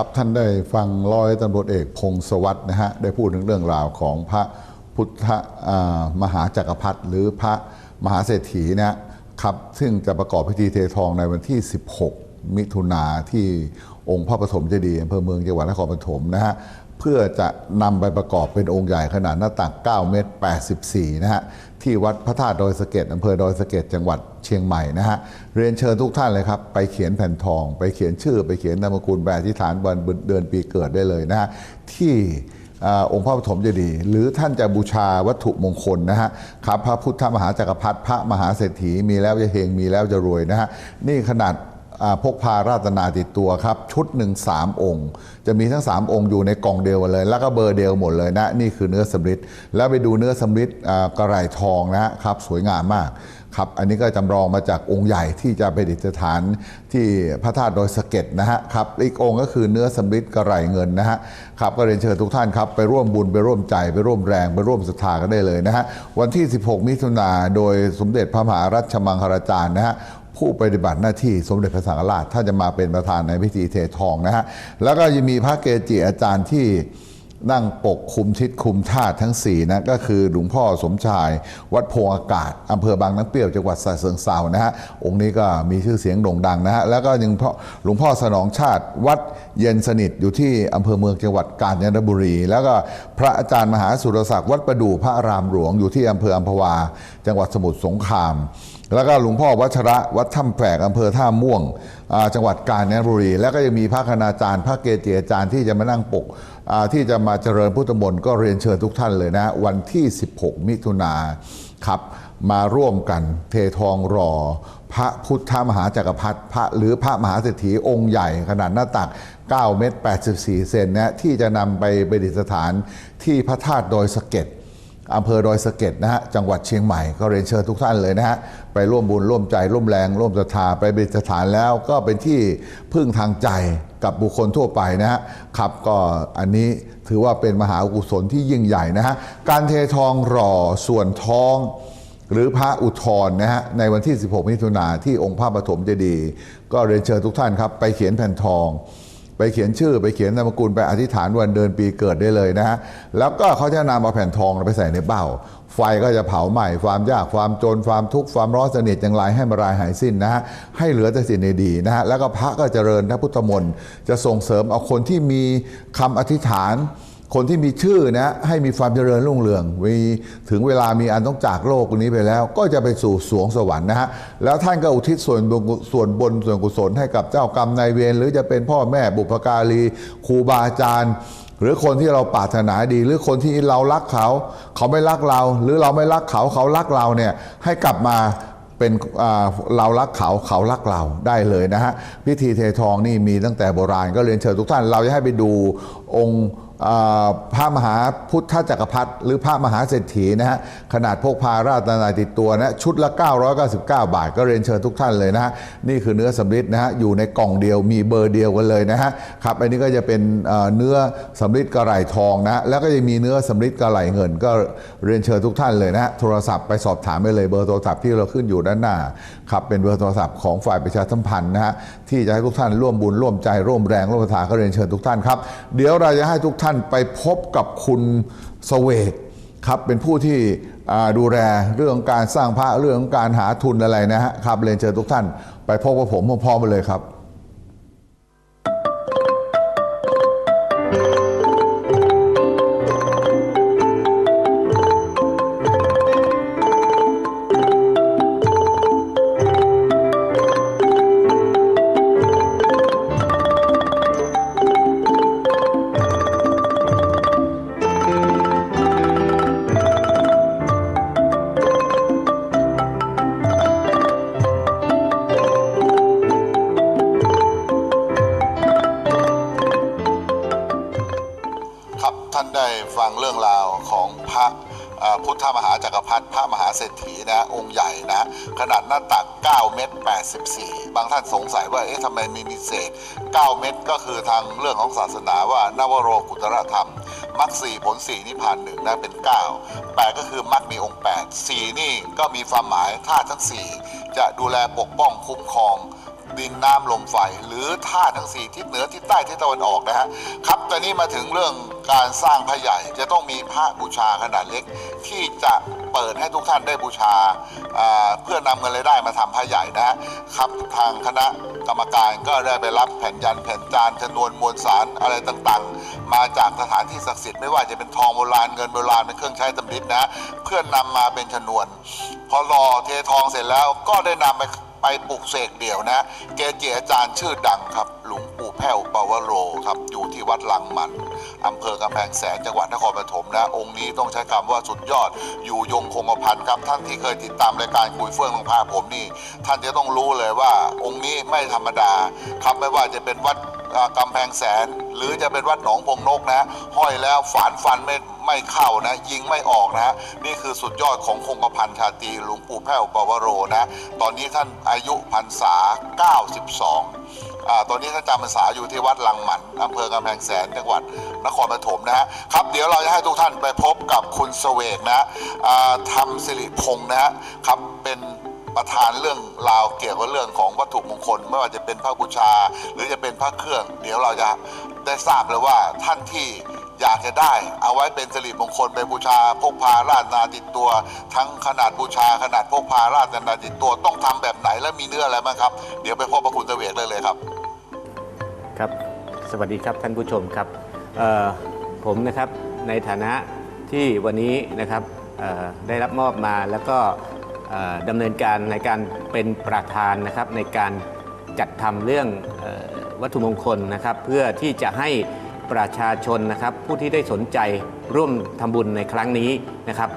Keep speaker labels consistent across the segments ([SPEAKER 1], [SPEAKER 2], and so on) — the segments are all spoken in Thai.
[SPEAKER 1] ครับท่านได้ฟังร้อยตำรวจเอกพงศวัตรนะฮะได้พูดถึงเรื่องราวของพระพุทธมหาจักรพรรดิหรือพระมหาเศรษฐีนะครับซึ่งจะประกอบพิธีเททองในวันที่ 16 มิถุนาที่องค์พระปฐมเจดีย์อำเภอเมืองจังหวัดนครปฐมนะฮะ เพื่อจะนำไปประกอบเป็นองค์ใหญ่ขนาดหน้าตัก 9 เมตร 84 นะฮะ ที่วัดพระธาตุดอยสะเก็ดอำเภอดอยสะเก็ดจังหวัดเชียงใหม่นะฮะ เรียนเชิญทุกท่านเลยครับ ไปเขียนแผ่นทอง ไปเขียนชื่อ ไปเขียนนามกุลแบบที่ฐานวันเดือนปีเกิดได้เลยนะฮะ ที่อองค์พระปฐมเจดีย์หรือท่านจะบูชาวัตถุมงคลนะฮะครับพระพุทธมหาจักรพรรดิพระมหาเศรษฐีมีแล้วจะเฮงมีแล้วจะรวยนะฮะนี่ขนาด พกพาราตนาติดตัวครับ ชุดหนึ่งสามองค์ จะมีทั้ง 3 องค์อยู่ในกล่องเดียวเลย แล้วก็เบอร์เดียวหมดเลยนะ นี่คือเนื้อสำริดแล้วไปดูเนื้อสำริดอ่ากระไรทองนะครับ สวยงามมากครับอันนี้ก็จำลองมาจากองค์ใหญ่ที่จะไปดิษฐานที่พระธาตุดอยสะเก็ดนะฮะครับอีกองค์ก็คือเนื้อสำริดกระไรเงินนะฮะครับก็เรียนเชิญทุกท่านครับไปร่วมบุญไปร่วมใจไปร่วมแรงไปร่วมศรัทธากันได้เลยนะฮะวันที่ 16 มิถุนาโดยสมเด็จพระมหารัชมังคลาจารย์นะฮะ ผู้ปฏิบัติหน้าที่สมเด็จพระสังฆราชท่านจะมาเป็นประธานในพิธีเททองนะฮะแล้วก็ยังมีพระเกจิอาจารย์ที่ นั่งปกคุมทิศคุมธาตุทั้ง4นะก็คือหลวงพ่อสมชาย วัดโพอากาศอำเภอบางน้ำเปรี้ยวจังหวัดสระเชิงเซานะฮะองค์นี้ก็มีชื่อเสียงโด่งดังนะฮะแล้วก็ยังพ่อหลวงพ่อสนองชาติ วัดเย็นสนิทอยู่ที่อำเภอเมืองจังหวัดกาญจนบุรี แล้วก็พระอาจารย์มหาสุรศักดิ์วัดประดู่พระอารามหลวงอยู่ที่อำเภออัมพวา จังหวัดสมุทรสงครามแล้วก็หลวงพ่อวัชระวัดถ้ำแฝกอำเภอท่าม่วง จังหวัดกาญจนบุรี แล้วก็ยังมีพระคณาจารย์ พระเกจิอาจารย์ที่จะมานั่งปก ที่จะมาเจริญพุทธมนต์ก็เรียนเชิญทุกท่านเลยนะ วันที่ 16 มิถุนาครับมาร่วมกันเททองรอ พระพุทธมหาจักรพรรดิพระหรือพระมหาเศรษฐีองค์ใหญ่ขนาดหน้าตัก 9 เมตร 84 เซนนะที่จะนำไปประดิษฐานที่พระธาตุดอยสะเก็ดอำเภอดอยสะเก็ดนะฮะจังหวัดเชียงใหม่ก็เรียนเชิญทุกท่านเลยนะฮะไปร่วมบุญร่วมใจร่วมแรง ร่วมศรัทธาไปเป็นสถานแล้วก็เป็นที่พึ่งทางใจ กับบุคคลทั่วไปนะฮะครับก็อันนี้ถือว่าเป็นมหากุศลที่ยิ่งใหญ่นะฮะการเททองหล่อส่วนท้อง หรือพระอุทธรนะฮะในวันที่ 16 มิถุนาที่องค์พระปฐมเจดีย์ก็เรียนเชิญทุกท่านครับไปเขียนแผ่นทอง ไปเขียนชื่อไปเขียนนามกุลไปอธิษฐานวันเดือนปีเกิดได้เลยนะฮะแล้วก็เขาจะนำเอาแผ่นทองไปใส่ในเบ้า ไฟก็จะเผาใหม่ความยากความจนความทุกข์ความร้อนสนิทอย่างไรให้มารายหายสิ้นนะฮะให้เหลือแต่สิ่งดีๆนะฮะแล้วก็พระก็จเจริญพระพุทธมนต์จะส่งเสริมเอาคนที่มีคำอธิษฐาน คนที่มีชื่อนะให้มีความเจริญรุ่งเรืองมีถึงเวลามีอันต้องจากโลกนี้ไปแล้ว ก็จะไปสู่สวงสวรรค์นะฮะแล้วท่านก็อุทิศส่วนบุญส่วนบนส่วนกุศลให้กับเจ้ากรรมนายเวรหรือจะเป็นพ่อแม่บุพการีครูบาอาจารย์ หรือคนที่เราปรารถนาดี หรือคนที่เรารักเขา เขาไม่รักเรา หรือเราไม่รักเขาเขารักเราเนี่ยให้กลับมาเป็นเรารักเขาเขารักเราได้เลยนะฮะพิธีเททองนี่มีตั้งแต่โบราณก็เรียนเชิญทุกท่าน เราจะให้ไปดูองค์ พระมหาพุทธจักรพรรดิหรือพระมหาเศรษฐีนะฮะขนาดพกพาราตนาติดตัวนะชุดละ 999 บาท ก็เรียนเชิญทุกท่านเลยนะฮะนี่คือเนื้อสำริดนะฮะอยู่ในกล่องเดียวมีเบอร์เดียวกันเลยนะฮะครับอันนี้ก็จะเป็นเนื้อสำริดกระไหลทองนะฮะแล้วก็จะมีเนื้อสำริดกระไหลเงิน ก็เรียนเชิญทุกท่านเลยนะฮะโทรศัพท์ไปสอบถามไปเลยเบอร์โทรศัพท์ที่เราขึ้นอยู่ด้านหน้าครับเป็นเบอร์โทรศัพท์ของฝ่ายประชาสัมพันธ์นะฮะที่จะให้ทุกท่านร่วมบุญร่วมใจร่วมแรงร่วมศรัทธาก็เรียนเชิญทุกท่านครับเดี๋ยวเราจะให้ทุกท่าน่านไปพบกับคุณสเวกครับเป็นผู้ที่ดูแลเรื่องการสร้างพระเรื่องการหาทุนอะไรนะฮะครับเรียนเชิญทุกท่าน ไปพบกับผมพร้อมๆไปเลยครับ ท่านได้ฟังเรื่องราวของพระพุทธมหาจักรพรรดิพระมหาเศรษฐีนะองค์ใหญ่นะขนาดหน้าตัก 9 เมตร 84 บางท่านสงสัยว่าเอ๊ะทำไมมีมีเศษ 9 เมตรก็คือทางเรื่องของศาสนาว่านวโรกุตรธรรมมรรคสี่ผลสี่นิพพานหนึ่งนะเป็น 9 8 ก็คือมรรคมีองค์ 8 4 นี่ก็มีความหมายธาตุทั้ง 4 จะดูแลปกป้องคุ้มครอง ดินน้ำลมไฟหรือธาตุทั้งสี่ทิศเหนือทิศใต้ทิศตะวันออกนะฮะครับตอนนี้มาถึงเรื่องการสร้างพระใหญ่จะต้องมีพระบูชาขนาดเล็ก ที่จะเปิดให้ทุกท่านได้บูชาเพื่อนำเงินรายได้มาทำพระใหญ่นะครับทางคณะกรรมการก็ได้ไปรับแผ่นยันแผ่นจานชนวนมวลสารอะไรต่างๆ มาจากสถานที่ศักดิ์สิทธิ์ไม่ว่าจะเป็นทองโบราณเงินโบราณเป็นเครื่องใช้ตำริดนะฮะเพื่อนนำมาเป็นชนวน พอรอเททองเสร็จแล้วก็ได้นำไป ไปปลุกเสกเดี่ยวนะเกจิอาจารย์ชื่อดังครับ หลวงปู่แพ้วปาวโรครับ อยู่ที่วัดลังมันอำเภอกำแพงแสนจังหวัดนครปฐมนะ องค์นี้ต้องใช้คำว่าสุดยอด อยู่ยงคงกระพันครับ ท่านที่เคยติดตามรายการคุยเฟื่องลงพาผมนี่ ท่านจะต้องรู้เลยว่า องค์นี้ไม่ธรรมดาครับไม่ว่าจะเป็นวัดกำแพงแสน หรือจะเป็นวัดหนองพงนกนะ ห้อยแล้วฝานฟันไม่ ไม่เข้านะ ยิงไม่ออกนะ นี่คือสุดยอดของคงกระพันชาตรีหลวงปู่แพ้วปวโรนะ ตอนนี้ท่านอายุพรรษา 92อ่าตอนนี้ท่านจำพรรษาอยู่ที่วัดลังหมันอำเภอกำแพงแสนจังหวัดนครปฐมนะฮะครับเดี๋ยวเราจะให้ทุกท่านไปพบกับคุณเสวกนะอ่าทำสิริพงษ์นะฮะครับเป็นประธานเรื่องราวเกี่ยวกับเรื่องของวัตถุมงคล ไม่ว่าจะเป็นพระบูชา หรือจะเป็นพระเครื่อง เดี๋ยวเราจะได้ทราบเลยว่าท่านที่ อยากจะได้ เอาไว้เป็นสิริมงคลไปบูชาพกพาราชนาติดตัว ทั้งขนาดบูชาขนาดพกพาราชนาติดตัวต้องทำแบบไหนและมีเนื้ออะไรบ้างครับ เดี๋ยวไปพบพระคุณเสวกเลยเลยครับ
[SPEAKER 2] ครับ สวัสดีครับท่านผู้ชมครับผมนะครับในฐานะที่วันนี้นะครับได้รับมอบมาแล้วก็ดำเนินการในการเป็นประธานนะครับในการจัดทำเรื่องออวัตถุมงคลนะครับ เพื่อที่จะให้ ประชาชนนะครับ ผู้ที่ได้สนใจร่วมทำบุญในครั้งนี้นะครับ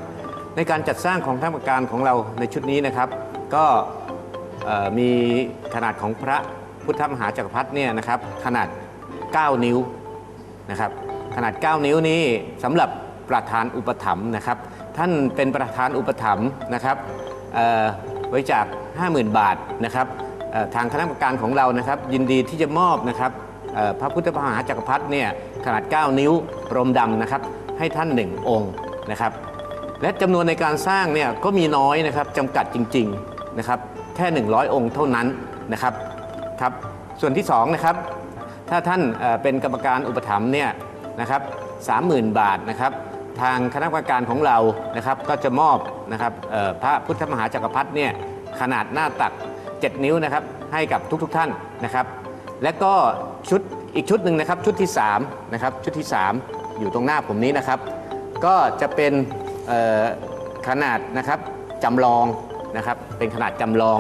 [SPEAKER 2] ในการจัดสร้างของท่านประการของเราในชุดนี้นะครับ ก็มีขนาดของพระพุทธมหาจักรพรรดิเนี่ยนะครับ ขนาด 9 นิ้วนะครับ ขนาด 9 นิ้วนี้สำหรับประธานอุปถัมภ์นะครับ ท่านเป็นประธานอุปถัมภ์นะครับเอ่อบริจาค50,000 บาทนะครับทางคณะกรรมการของเรานะครับ ยินดีที่จะมอบนะครับ พระพุทธมหาจักรพรรดิเนี่ยขนาด 9 นิ้วรมดำนะครับให้ท่านหนึ่งองค์นะครับและจำนวนในการสร้างเนี่ยก็มีน้อยนะครับจำกัดจริงๆนะครับแค่ 100 องค์เท่านั้นนะครับครับส่วนที่2นะครับถ้าท่านเป็นกรรมการอุปถัมภ์เนี่ยนะครับ30,000บาทนะครับทางคณะกรรมการของเรานะครับก็จะมอบนะครับพระพุทธมหาจักรพรรดิเนี่ยขนาดหน้าตัก 7 นิ้วนะครับให้กับทุกๆท่านนะครับ และก็ชุดอีกชุดหนึ่งนะครับชุดที่3นะครับชุดที่ 3 อยู่ตรงหน้าผมนี้นะครับ ก็จะเป็นขนาดนะครับจำลองนะครับเป็นขนาดจำลอง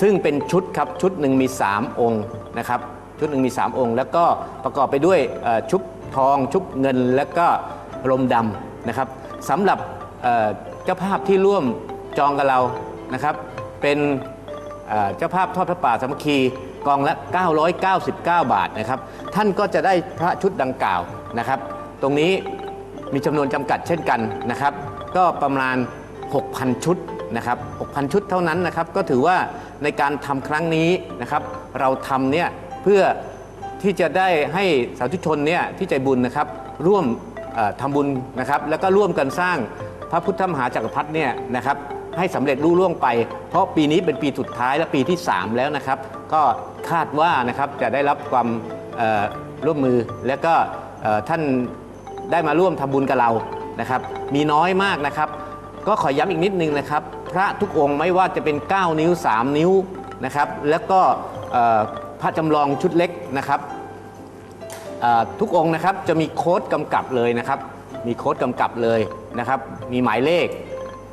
[SPEAKER 2] ซึ่งเป็นชุดครับชุดหนึ่งมี 3 องค์นะครับชุดหนึ่งมี 3 องค์ แล้วก็ประกอบไปด้วยชุบทอง ชุบเงิน แล้วก็รมดำนะครับสำหรับเจ้าภาพที่ร่วมจองกับเรานะครับ เป็น เจ้าภาพทอดพระป่าสามัคคีกองละ 999 บาทนะครับ ท่านก็จะได้พระชุดดังกล่าวนะครับ ตรงนี้มีจำนวนจำกัดเช่นกันนะครับ ก็ประมาณ 6,000 ชุดนะครับ 6,000 ชุดเท่านั้นนะครับ ก็ถือว่าในการทำครั้งนี้นะครับ เราทำเนี่ยเพื่อที่จะได้ให้สาธุชนเนี่ยที่ใจบุญนะครับร่วมทำบุญนะครับ แล้วก็ร่วมกันสร้างพระพุทธมหาจักรพรรดิเนี่ยนะครับ ให้สำเร็จรุ่ล่วงไป เพราะปีนี้เป็นปีสุดท้ายและปีที่ 3 แล้วนะครับ ก็คาดว่านะครับจะได้รับความร่วมมือและก็ท่านได้มาร่วมทำบุญกับเรานะครับ มีน้อยมากนะครับ ก็ขอย้ำอีกนิดนึงนะครับ พระทุกองค์ไม่ว่าจะเป็น 9 นิ้ว 3 นิ้วนะครับ แล้วก็พระจำลองชุดเล็กนะครับทุกองค์นะครับจะมีโค้ดกำกับเลยนะครับ มีโค้ดกำกับเลยนะครับ มีหมายเลข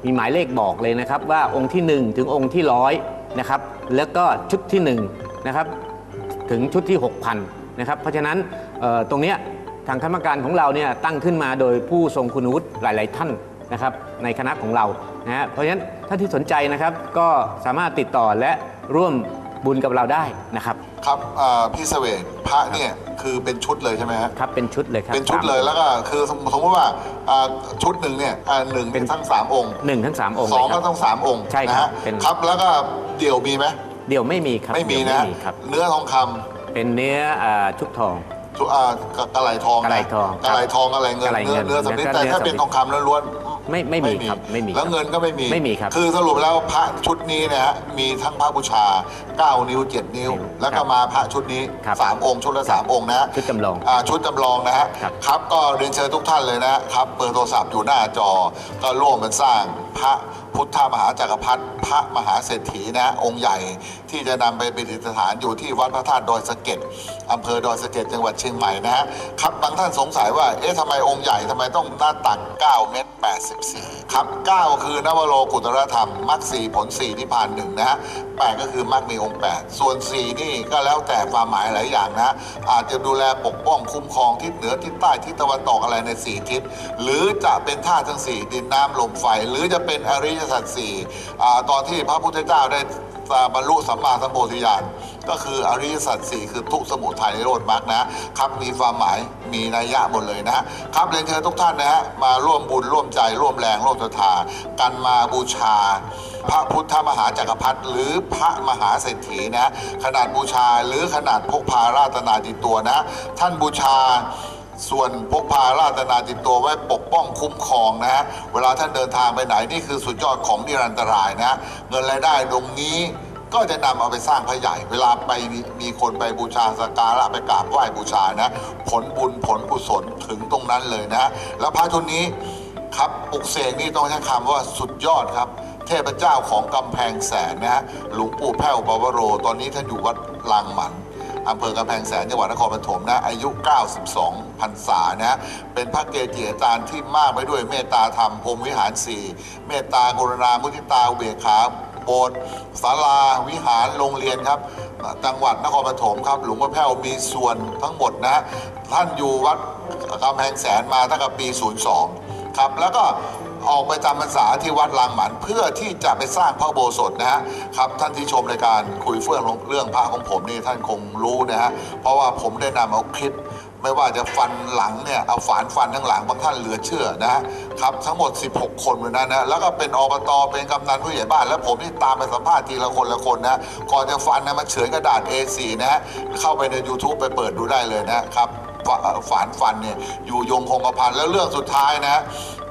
[SPEAKER 2] มีหมายเลขบอกเลยนะครับ ว่าองค์ที่ 1 ถึงองค์ที่ร้อยนะครับแล้วก็ชุดที่1นะครับถึงชุดที่ 6,000นะครับเพราะฉะนั้นตรงนี้ทางคณะกรรมการของเราเนี่ยตั้งขึ้นมาโดยผู้ทรงคุณวุฒิหลาย ๆ ท่านนะครับในคณะของเรานะฮะเพราะฉะนั้นท่านที่สนใจนะครับก็สามารถติดต่อและร่วม บุญกับเราได้นะครับ
[SPEAKER 1] ครับอ่าพี่เสวกพระเนี่ยคือเป็นชุดเลยใช่ไหมฮะ
[SPEAKER 2] ครับเป็นชุดเลยครับ
[SPEAKER 1] เป็นชุดเลย
[SPEAKER 2] สาม
[SPEAKER 1] แล้วก็คือสมสมมติว่าอ่าชุดหนึ่งเนี่ยอ่าหนึ่ง
[SPEAKER 2] เป็น
[SPEAKER 1] ทั้งสามองค์
[SPEAKER 2] หนึ่งทั้งสามองค์
[SPEAKER 1] สอง
[SPEAKER 2] เลยค
[SPEAKER 1] ก็
[SPEAKER 2] รับ
[SPEAKER 1] ต้องสามองค์
[SPEAKER 2] ใช่ครับ
[SPEAKER 1] นะฮะ
[SPEAKER 2] เป็น
[SPEAKER 1] ครับแล้วก็เดี่ยวมีไหม
[SPEAKER 2] เดี๋ยวไม่มีครับ
[SPEAKER 1] ไม่มี
[SPEAKER 2] เดี๋ยว
[SPEAKER 1] นะ
[SPEAKER 2] ไม่มีครับ
[SPEAKER 1] เนื้อทองคำ
[SPEAKER 2] เป็นเนื้ออ่าชุบทอง
[SPEAKER 1] ชุอ่ากระกะไหลทองน
[SPEAKER 2] กะไหล่ทอง
[SPEAKER 1] กระไหลทองอะไรเงิน
[SPEAKER 2] กะไหล่
[SPEAKER 1] เนื้อ
[SPEAKER 2] เงิน
[SPEAKER 1] เนื้อสำริด
[SPEAKER 2] แล้วก็
[SPEAKER 1] แต่
[SPEAKER 2] เนื้อ
[SPEAKER 1] ถ้าเป็น
[SPEAKER 2] สำริด
[SPEAKER 1] ทองคำล้วนๆ
[SPEAKER 2] ไม่ไม่มีครับไม่มี
[SPEAKER 1] แล้ว
[SPEAKER 2] ครับ
[SPEAKER 1] เงินก็ไม่มี
[SPEAKER 2] ไม่มีครับ
[SPEAKER 1] คือสรุปแล้วพระชุดนี้นะฮะมีทั้งพระบูชา 9 นิ้ว 7 นิ้ว แล้วก็มาพระชุดนี้
[SPEAKER 2] ครับ
[SPEAKER 1] สามองค์ชุดละสามองค์นะฮะ
[SPEAKER 2] ชุดจำลอง
[SPEAKER 1] อ่าชุดจำลองนะฮะ
[SPEAKER 2] ครับ
[SPEAKER 1] ครับก็เรียนเชิญทุกท่านเลยนะครับเบอร์โทรศัพท์อยู่หน้าจอก็ร่วมกันสร้างพระ พุทธมหาจักรพรรดิพระมหาเศรษฐีนะองค์ใหญ่ที่จะนำไปประดิษฐานอยู่ที่วัดพระธาตุดอยสะเก็ดอำเภอดอยสะเก็ดจังหวัดเชียงใหม่นะฮะครับบางท่านสงสัยว่าเอ๊ะทำไมองค์ใหญ่ทำไมต้องหน้าตัก 9 เมตร 84 ครับ 9 คือนวโรกุตรธรรมมรรคสีผลสีนิพพานหนึ่งนะฮะแปดก็คือมรรคมีองค์ 8 ส่วน 4 นี่ก็แล้วแต่ความหมายหลายอย่างนะอาจจะดูแลปกป้องคุ้มครองทิศเหนือทิศใต้ทิศตะวันตกอะไรใน 4 ทิศ หรือจะเป็นธาตุทั้ง 4 ดินน้ำลมไฟหรือจะเป็นอริยสัจสี่ตอนที่พระพุทธเจ้าได้บรรลุสัมมาสัมโพธิญาณก็คืออริยสัจสี่คือทุกสมุทัยนิโรธมรรคนะครับมีความหมายมีนัยยะหมดเลยนะฮะครับเรียนเชิญทุกท่านนะฮะมาร่วมบุญร่วมใจ ร่วมแรงร่วมศรัทธากันมาบูชา พระพุทธมหาจักรพรรดิหรือพระมหาเศรษฐีนะขนาดบูชาหรือขนาดพกพาราตนาติดตัวนะ ท่านบูชา ส่วนพกพาราตนาติดตัวไว้ปกป้องคุ้มครองนะฮะเวลาท่านเดินทางไปไหนนี่คือสุดยอดของนิรันตรายนะเงินรายได้ตรงนี้ก็จะนำเอาไปสร้างพระใหญ่ เวลาไปมีมีคนไปบูชาสักการะไปกราบไหว้บูชานะผลบุญผลกุศลถึงตรงนั้นเลยนะ แล้วพระชุดนี้ครับปลุกเสกนี่ต้องใช้คำว่าสุดยอดครับ เทพเจ้าของกำแพงแสนนะฮะหลวงปู่แพ้วปวโร ตอนนี้ท่านอยู่วัดลางหมัน อำเภอกำแพงแสนจังหวัดนครปฐมนะอายุ 92พรรษานะเป็นพระเกจิอาจารย์ที่มากไปด้วยเมตตาธรรมพรมวิหารสี่เมตตากรุณามุทิตาเบกขาโบสถ์ศาลาวิหารโรงเรียนครับจังหวัดนครปฐมครับหลวงพ่อแพ้วมีส่วนทั้งหมดนะท่านอยู่วัดกำแพงแสนมาตั้งแต่ปี 02 ครับ แล้วก็ ออกไปจำพรรษาที่วัดลางหมันเพื่อที่จะไปสร้างพระโบสถนะฮะครับท่านที่ชมรายการคุยเฟื่องเรื่องพระของผมนี่ท่านคงรู้นะฮะเพราะว่าผมได้นำเอาคลิปไม่ว่าจะฟันหลังเนี่ยเอาฝานฟันทั้งหลังบางท่านเหลือเชื่อนะครับทั้งหมด 16 คนเลยนะนะแล้วก็เป็นอบตเป็นกำนันผู้ใหญ่บ้าน แล้วผมนี่ตามไปสัมภาษณ์ทีละคนละคนนะก่อนจะฟันนะมันเฉือนกระดาษ A4 นะฮะเข้าไปใน YouTube ไปเปิดดูได้เลยนะครับฝาฝานฟันเนี่ยอยู่ยงคงกระพันแล้วเรื่องสุดท้ายนะ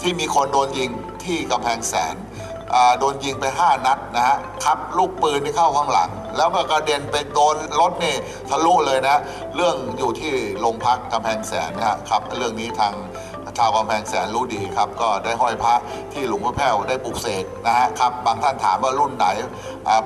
[SPEAKER 1] ที่มีคนโดนยิงที่กำแพงแสนโดนยิงไป 5 นัดนะฮะครับลูกปืนที่เข้าข้างหลัง แล้วก็กระเด็นไปโดนรถนี่ทะลุเลยนะ เรื่องอยู่ที่โรงพักกำแพงแสนนะฮะครับ เรื่องนี้ทาง ชาวกำแพงแสนรู้ดีครับก็ได้ห้อยพระที่หลวงพ่อแพ้วได้ปลุกเสกนะฮะครับบางท่านถามว่ารุ่นไหน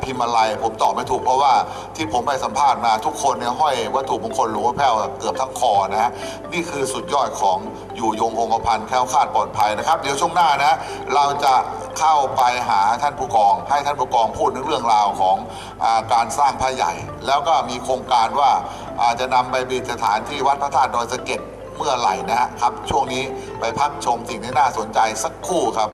[SPEAKER 1] พิมพ์อะไร ผมตอบไม่ถูกเพราะว่าที่ผมไปสัมภาษณ์มาทุกคนเนี่ยห้อยวัตถุมงคลหลวงพ่อแพ้วเกือบทั้งคอนะฮะนี่คือสุดยอดของอยู่ยงคงกระพันแคล้วคลาดปลอดภัยนะครับ เดี๋ยวช่วงหน้านะเราจะเข้าไปหาท่านผู้กอง ให้ท่านผู้กองพูดถึงเรื่องราวของอาการสร้างพระใหญ่ แล้วก็มีโครงการว่าอาจะนำไปบิณฑฐานที่วัดพระธาตุดอยสะเก็ด เมื่อไหร่นะครับ ช่วงนี้ไปพักชมสิ่งที่น่าสนใจสักครู่ครับ